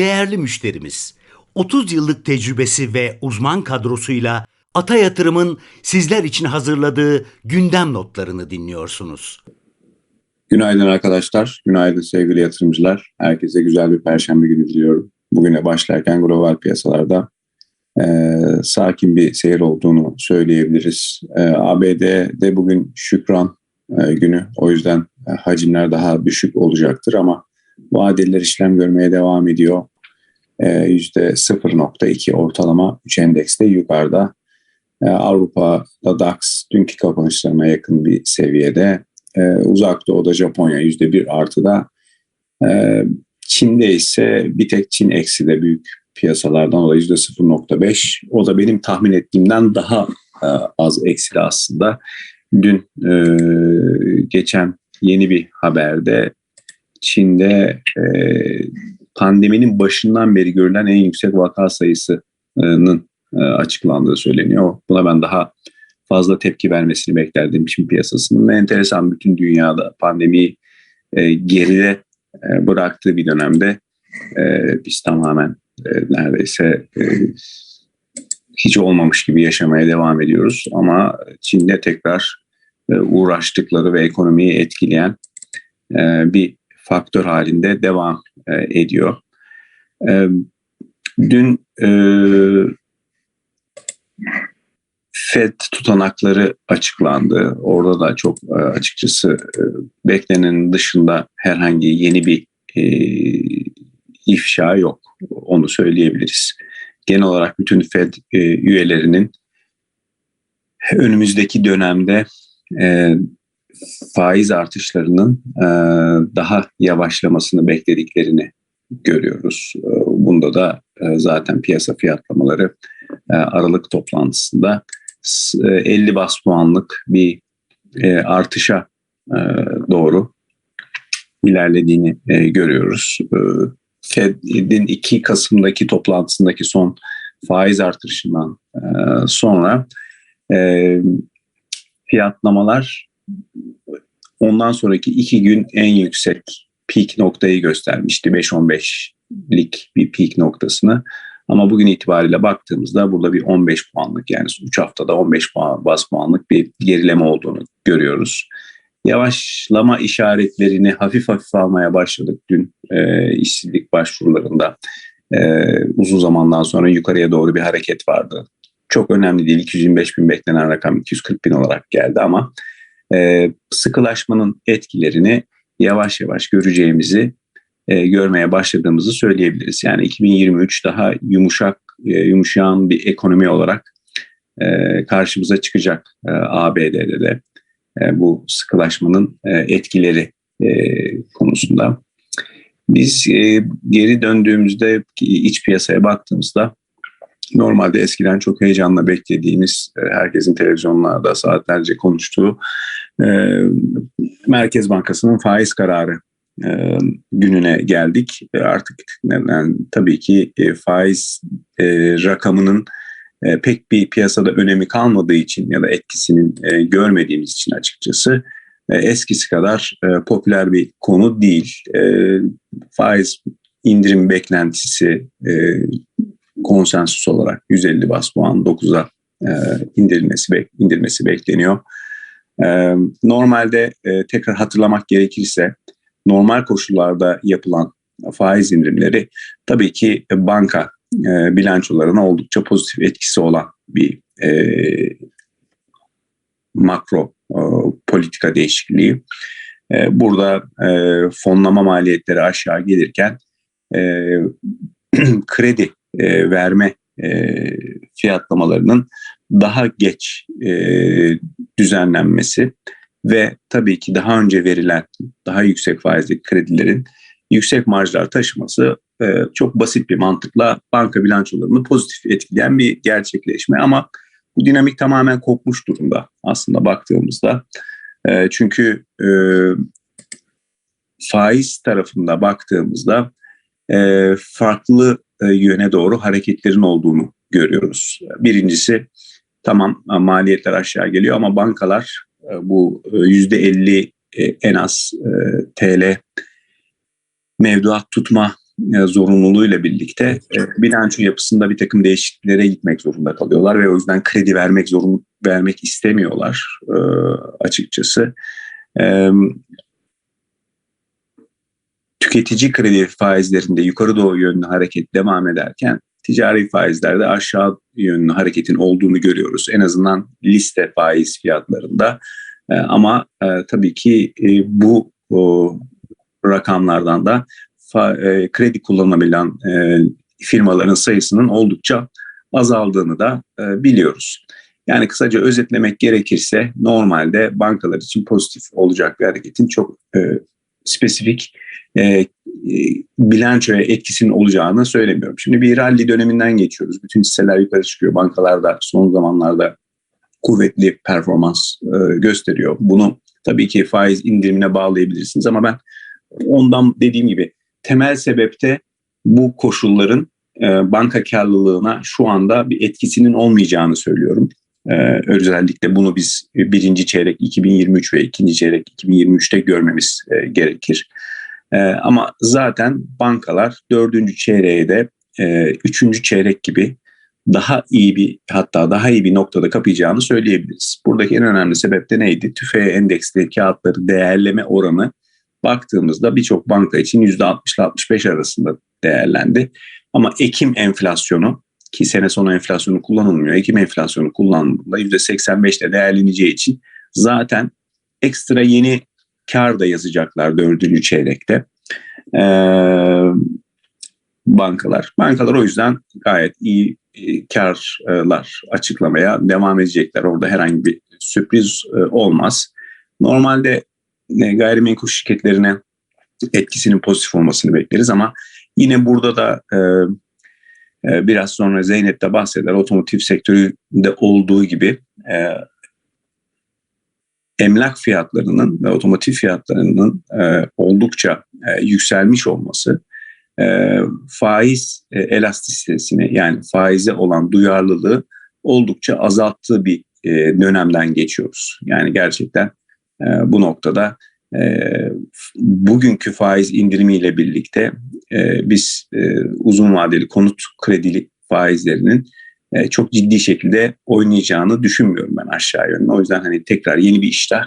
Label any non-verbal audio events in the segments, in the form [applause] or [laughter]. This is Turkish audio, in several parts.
değerli müşterimiz. 30 yıllık tecrübesi ve uzman kadrosuyla Ata Yatırım'ın sizler için hazırladığı gündem notlarını dinliyorsunuz. Günaydın arkadaşlar, günaydın sevgili yatırımcılar. Herkese güzel bir perşembe günü diliyorum. Bugüne başlarken global piyasalarda e, sakin bir seyir olduğunu söyleyebiliriz. E, ABD'de bugün şükran e, günü, o yüzden e, hacimler daha düşük olacaktır ama vadeliler işlem görmeye devam ediyor. E, %0.2 ortalama 3 endekste yukarıda. E, Avrupa'da DAX dünkü kapanışlarına yakın bir seviyede. E, uzak Doğu'da Japonya %1 artıda. Çin'de ise bir tek Çin eksi de büyük piyasalardan o da %0.5. O da benim tahmin ettiğimden daha e, az eksili aslında. Dün e, geçen yeni bir haberde Çin'de e, pandeminin başından beri görülen en yüksek vaka sayısının e, açıklandığı söyleniyor. Buna ben daha fazla tepki vermesini beklerdim Çin piyasasının. Ve enteresan bütün dünyada pandemiyi e, geride e, bıraktığı bir dönemde biz tamamen neredeyse hiç olmamış gibi yaşamaya devam ediyoruz. Ama Çin'de tekrar uğraştıkları ve ekonomiyi etkileyen bir faktör halinde devam e, ediyor. E, dün e, FED tutanakları açıklandı. Orada da çok e, açıkçası e, beklenenin dışında herhangi yeni bir e, ifşa yok. Onu söyleyebiliriz. Genel olarak bütün FED e, üyelerinin önümüzdeki dönemde e, faiz artışlarının e, daha yavaşlamasını beklediklerini görüyoruz. E, bunda da e, zaten piyasa fiyatlamaları e, Aralık toplantısında 50 e, bas puanlık bir e, artışa e, doğru ilerlediğini e, görüyoruz. E, Fed'in 2 Kasım'daki toplantısındaki son faiz artışından e, sonra e, fiyatlamalar ondan sonraki iki gün en yüksek peak noktayı göstermişti. 5-15'lik bir peak noktasını. Ama bugün itibariyle baktığımızda burada bir 15 puanlık yani 3 haftada 15 puan, bas puanlık bir gerileme olduğunu görüyoruz. Yavaşlama işaretlerini hafif hafif almaya başladık dün e, işsizlik başvurularında. E, uzun zamandan sonra yukarıya doğru bir hareket vardı. Çok önemli değil 225 bin beklenen rakam 240 bin olarak geldi ama e, sıkılaşmanın etkilerini yavaş yavaş göreceğimizi e, görmeye başladığımızı söyleyebiliriz. Yani 2023 daha yumuşak, e, yumuşayan bir ekonomi olarak e, karşımıza çıkacak e, ABD'de de e, bu sıkılaşmanın e, etkileri e, konusunda. Biz e, geri döndüğümüzde iç piyasaya baktığımızda normalde eskiden çok heyecanla beklediğimiz, e, herkesin televizyonlarda saatlerce konuştuğu e, Merkez Bankası'nın faiz kararı e, gününe geldik. Artık yani, tabii ki faiz rakamının pek bir piyasada önemi kalmadığı için ya da etkisinin görmediğimiz için açıkçası eskisi kadar popüler bir konu değil. Faiz indirim beklentisi konsensus olarak 150 bas puan 9'a e, indirilmesi, indirmesi bekleniyor. E, normalde e, tekrar hatırlamak gerekirse normal koşullarda yapılan faiz indirimleri tabii ki banka e, bilançolarına oldukça pozitif etkisi olan bir e, makro e, politika değişikliği. E, burada e, fonlama maliyetleri aşağı gelirken e, [clears throat] kredi e, verme e, fiyatlamalarının daha geç e, düzenlenmesi ve tabii ki daha önce verilen daha yüksek faizli kredilerin yüksek marjlar taşıması e, çok basit bir mantıkla banka bilançolarını pozitif etkileyen bir gerçekleşme ama bu dinamik tamamen kopmuş durumda aslında baktığımızda. E, çünkü e, faiz tarafında baktığımızda e, farklı yöne doğru hareketlerin olduğunu görüyoruz. Birincisi tamam maliyetler aşağı geliyor ama bankalar e, bu %50 e, en az TL mevduat tutma e, zorunluluğuyla birlikte e, bilanço yapısında bir takım değişikliklere gitmek zorunda kalıyorlar ve o yüzden kredi vermek zorun vermek istemiyorlar e, açıkçası. Tüketici kredi faizlerinde yukarı doğru yönlü hareket devam ederken ticari faizlerde aşağı yönlü hareketin olduğunu görüyoruz. En azından liste faiz fiyatlarında. E, ama e, tabii ki e, bu rakamlardan da kredi kullanabilen firmaların sayısının oldukça azaldığını da biliyoruz. Yani kısaca özetlemek gerekirse normalde bankalar için pozitif olacak bir hareketin çok spesifik e, e, bilançoya etkisinin olacağını söylemiyorum. Şimdi bir rally döneminden geçiyoruz. Bütün hisseler yukarı çıkıyor. Bankalarda son zamanlarda kuvvetli performans e, gösteriyor. Bunu tabii ki faiz indirimine bağlayabilirsiniz ama ben ondan dediğim gibi temel sebepte bu koşulların e, banka karlılığına şu anda bir etkisinin olmayacağını söylüyorum. Ee, özellikle bunu biz birinci çeyrek 2023 ve ikinci çeyrek 2023'te görmemiz e, gerekir. E, ama zaten bankalar dördüncü çeyreğe de e, üçüncü çeyrek gibi daha iyi bir hatta daha iyi bir noktada kapayacağını söyleyebiliriz. Buradaki en önemli sebep de neydi? TÜFE endeksli kağıtları değerleme oranı baktığımızda birçok banka için %60 ile 65 arasında değerlendi. Ama Ekim enflasyonu ki sene sonu enflasyonu kullanılmıyor. Ekim enflasyonu kullanıldığında %85'te değerleneceği için zaten ekstra yeni kar da yazacaklar dördüncü çeyrekte. Ee, bankalar. Bankalar o yüzden gayet iyi e, karlar açıklamaya devam edecekler. Orada herhangi bir sürpriz e, olmaz. Normalde e, gayrimenkul şirketlerine etkisinin pozitif olmasını bekleriz ama yine burada da biraz sonra Zeynep de bahseder otomotiv sektöründe olduğu gibi e, emlak fiyatlarının ve otomotiv fiyatlarının e, oldukça e, yükselmiş olması faiz elastisitesini yani faize olan duyarlılığı oldukça azalttığı bir dönemden geçiyoruz. Yani gerçekten bu noktada e, bugünkü faiz indirimiyle birlikte e, biz e, uzun vadeli konut kredili faizlerinin e, çok ciddi şekilde oynayacağını düşünmüyorum ben aşağı yönlü. O yüzden hani tekrar yeni bir iştah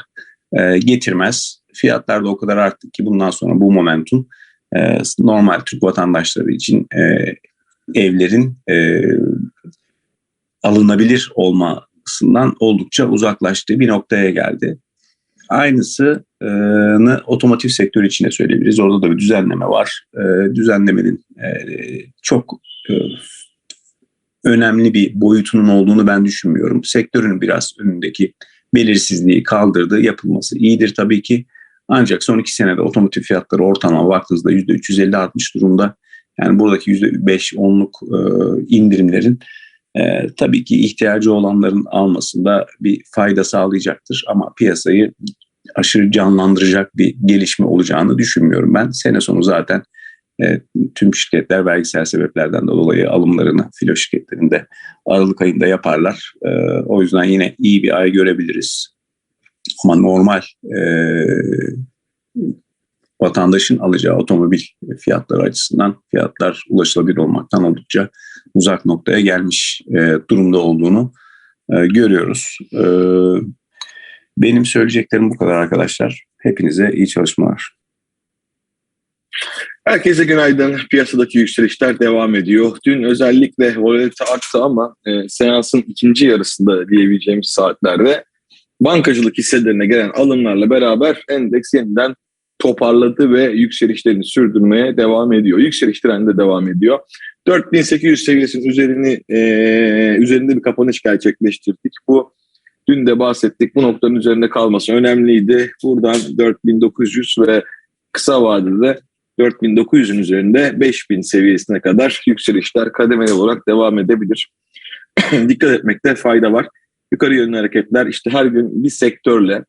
e, getirmez. Fiyatlar da o kadar arttı ki bundan sonra bu momentum e, normal Türk vatandaşları için e, evlerin e, alınabilir olmasından oldukça uzaklaştığı bir noktaya geldi. Aynısını otomotiv sektörü için de söyleyebiliriz. Orada da bir düzenleme var. E, düzenlemenin e, çok e, önemli bir boyutunun olduğunu ben düşünmüyorum. Sektörün biraz önündeki belirsizliği kaldırdığı yapılması iyidir tabii ki. Ancak son iki senede otomotiv fiyatları ortalama baktığınızda %350-60 durumda. Yani buradaki %5-10'luk e, indirimlerin e, tabii ki ihtiyacı olanların almasında bir fayda sağlayacaktır. Ama piyasayı aşırı canlandıracak bir gelişme olacağını düşünmüyorum ben. Sene sonu zaten e, tüm şirketler vergisel sebeplerden dolayı alımlarını filo şirketlerinde Aralık ayında yaparlar. E, o yüzden yine iyi bir ay görebiliriz. Ama normal e, vatandaşın alacağı otomobil fiyatları açısından fiyatlar ulaşılabilir olmaktan oldukça uzak noktaya gelmiş e, durumda olduğunu e, görüyoruz. E, benim söyleyeceklerim bu kadar arkadaşlar. Hepinize iyi çalışmalar. Herkese günaydın. Piyasadaki yükselişler devam ediyor. Dün özellikle volatilite arttı ama e, seansın ikinci yarısında diyebileceğimiz saatlerde bankacılık hisselerine gelen alımlarla beraber endeks yeniden toparladı ve yükselişlerini sürdürmeye devam ediyor. Yükseliş trendi devam ediyor. 4800 seviyesinin üzerini e, üzerinde bir kapanış gerçekleştirdik. Bu dün de bahsettik. Bu noktanın üzerinde kalması önemliydi. Buradan 4900 ve kısa vadede 4900'ün üzerinde 5000 seviyesine kadar yükselişler kademeli olarak devam edebilir. [clears throat] Dikkat etmekte fayda var. Yukarı yönlü hareketler işte her gün bir sektörle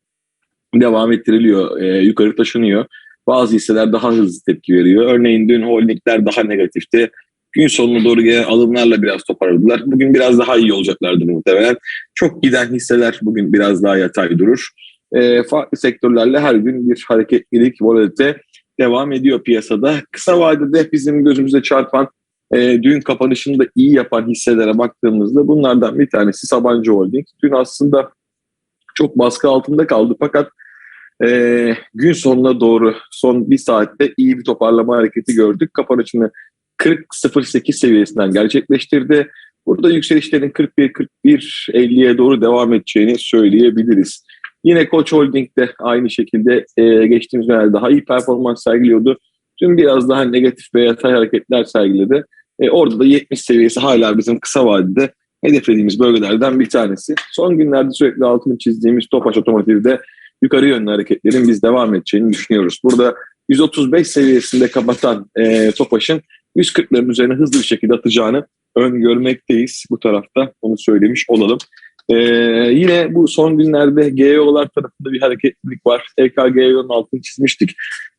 devam ettiriliyor, e, yukarı taşınıyor. Bazı hisseler daha hızlı tepki veriyor. Örneğin dün holdingler daha negatifti. Gün sonuna doğru gelen alımlarla biraz toparladılar. Bugün biraz daha iyi olacaklardır muhtemelen. Çok giden hisseler bugün biraz daha yatay durur. E, farklı sektörlerle her gün bir hareketlilik, volatilite devam ediyor piyasada. Kısa vadede bizim gözümüze çarpan e, dün kapanışını da iyi yapan hisselere baktığımızda bunlardan bir tanesi Sabancı Holding. Dün aslında çok baskı altında kaldı fakat e, gün sonuna doğru son bir saatte iyi bir toparlama hareketi gördük. Kapanışını 40.08 seviyesinden gerçekleştirdi. Burada yükselişlerin 41-41-50'ye doğru devam edeceğini söyleyebiliriz. Yine Koç Holding de aynı şekilde e, geçtiğimiz günlerde daha iyi performans sergiliyordu. Dün biraz daha negatif ve yatay hareketler sergiledi. E, orada da 70 seviyesi hala bizim kısa vadede hedeflediğimiz bölgelerden bir tanesi. Son günlerde sürekli altını çizdiğimiz Topaç Otomotiv'de yukarı yönlü hareketlerin biz devam edeceğini düşünüyoruz. Burada 135 seviyesinde kapatan e, Topaç'ın 140'ların üzerine hızlı bir şekilde atacağını öngörmekteyiz bu tarafta. Onu söylemiş olalım. Ee, yine bu son günlerde GEO'lar tarafında bir hareketlilik var. EKGEO'nun altını çizmiştik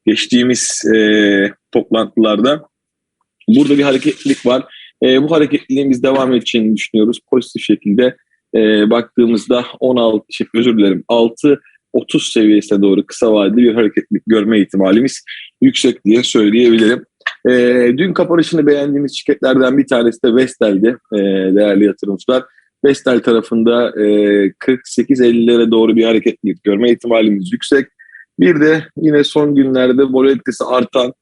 geçtiğimiz e, toplantılarda. Burada bir hareketlilik var. E, bu hareketliliğin biz devam edeceğini düşünüyoruz. Pozitif şekilde e, baktığımızda 16, şey, özür dilerim 6 30 seviyesine doğru kısa vadeli bir hareketlilik görme ihtimalimiz yüksek diye söyleyebilirim. E, dün kapanışını beğendiğimiz şirketlerden bir tanesi de Vestel'di e, değerli yatırımcılar. Vestel tarafında e, 48-50'lere doğru bir hareketlilik görme ihtimalimiz yüksek. Bir de yine son günlerde volatilitesi artan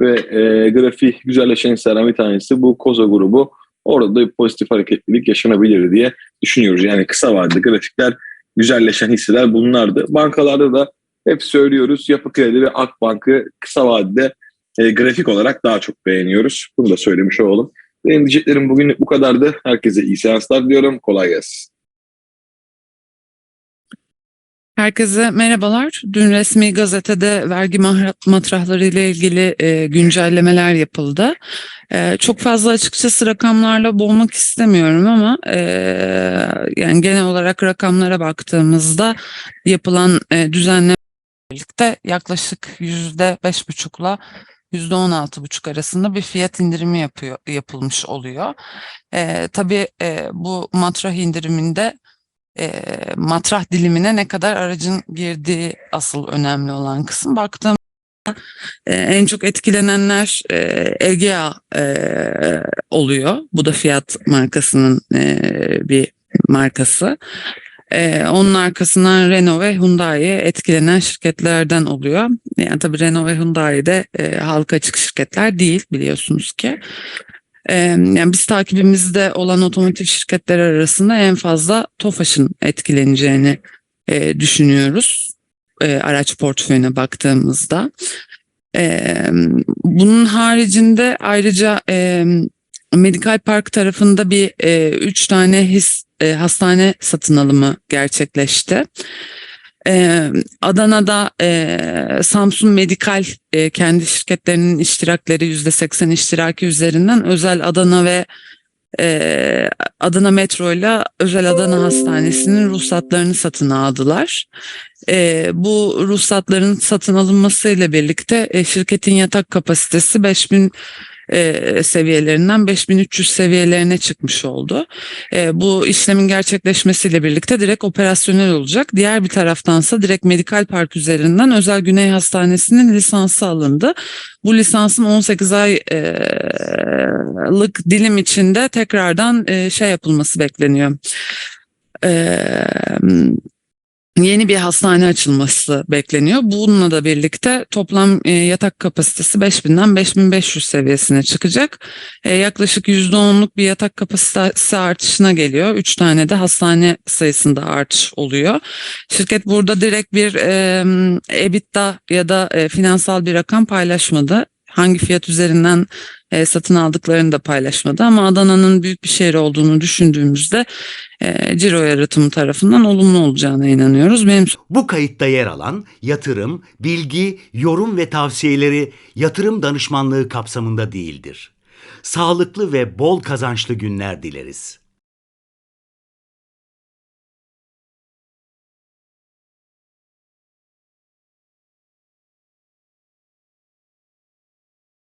ve e, grafiği güzelleşen hisselerden bir tanesi bu Koza grubu. Orada da bir pozitif hareketlilik yaşanabilir diye düşünüyoruz. Yani kısa vadeli grafikler güzelleşen hisseler bunlardı. Bankalarda da hep söylüyoruz Yapı Kredi ve Akbank'ı kısa vadede e, grafik olarak daha çok beğeniyoruz. Bunu da söylemiş olalım. Benim diyeceklerim bugün bu kadardı. Herkese iyi seanslar diyorum. Kolay gelsin. Herkese merhabalar. Dün resmi gazetede vergi matrahları ile ilgili e, güncellemeler yapıldı. E, çok fazla açıkçası rakamlarla boğmak istemiyorum ama e, yani genel olarak rakamlara baktığımızda yapılan e, düzenleme birlikte yaklaşık yüzde beş buçukla yüzde on altı buçuk arasında bir fiyat indirimi yapıyor yapılmış oluyor. E, tabii e, bu matrah indiriminde e, matrah dilimine ne kadar aracın girdiği asıl önemli olan kısım. Baktığımda e, en çok etkilenenler e, Egea e, oluyor. Bu da Fiat markasının e, bir markası. E, onun arkasından Renault ve Hyundai etkilenen şirketlerden oluyor. Yani tabii Renault ve Hyundai de e, halka açık şirketler değil biliyorsunuz ki. Yani biz takibimizde olan otomotiv şirketleri arasında en fazla TOFAŞ'ın etkileneceğini e, düşünüyoruz. E, araç portföyüne baktığımızda. Bunun haricinde ayrıca Medikal Park tarafında bir e, üç tane his e, hastane satın alımı gerçekleşti. Ee, Adana'da e, Samsun Medikal e, kendi şirketlerinin iştirakleri yüzde seksen iştiraki üzerinden özel Adana ve e, Adana Metro ile özel Adana Hastanesi'nin ruhsatlarını satın aldılar. E, bu ruhsatların satın alınmasıyla birlikte şirketin yatak kapasitesi 5000 e, seviyelerinden 5300 seviyelerine çıkmış oldu. E, bu işlemin gerçekleşmesiyle birlikte direkt operasyonel olacak. Diğer bir taraftansa direkt Medikal Park üzerinden Özel Güney Hastanesi'nin lisansı alındı. Bu lisansın 18 aylık dilim içinde tekrardan e, şey yapılması bekleniyor. E, yeni bir hastane açılması bekleniyor. Bununla da birlikte toplam e, yatak kapasitesi 5000'den 5500 seviyesine çıkacak. E, yaklaşık %10'luk bir yatak kapasitesi artışına geliyor. 3 tane de hastane sayısında artış oluyor. Şirket burada direkt bir e, EBITDA ya da finansal bir rakam paylaşmadı. Hangi fiyat üzerinden e, satın aldıklarını da paylaşmadı ama Adana'nın büyük bir şehir olduğunu düşündüğümüzde e, ciro yaratımı tarafından olumlu olacağına inanıyoruz. Benim Bu kayıtta yer alan yatırım, bilgi, yorum ve tavsiyeleri yatırım danışmanlığı kapsamında değildir. Sağlıklı ve bol kazançlı günler dileriz.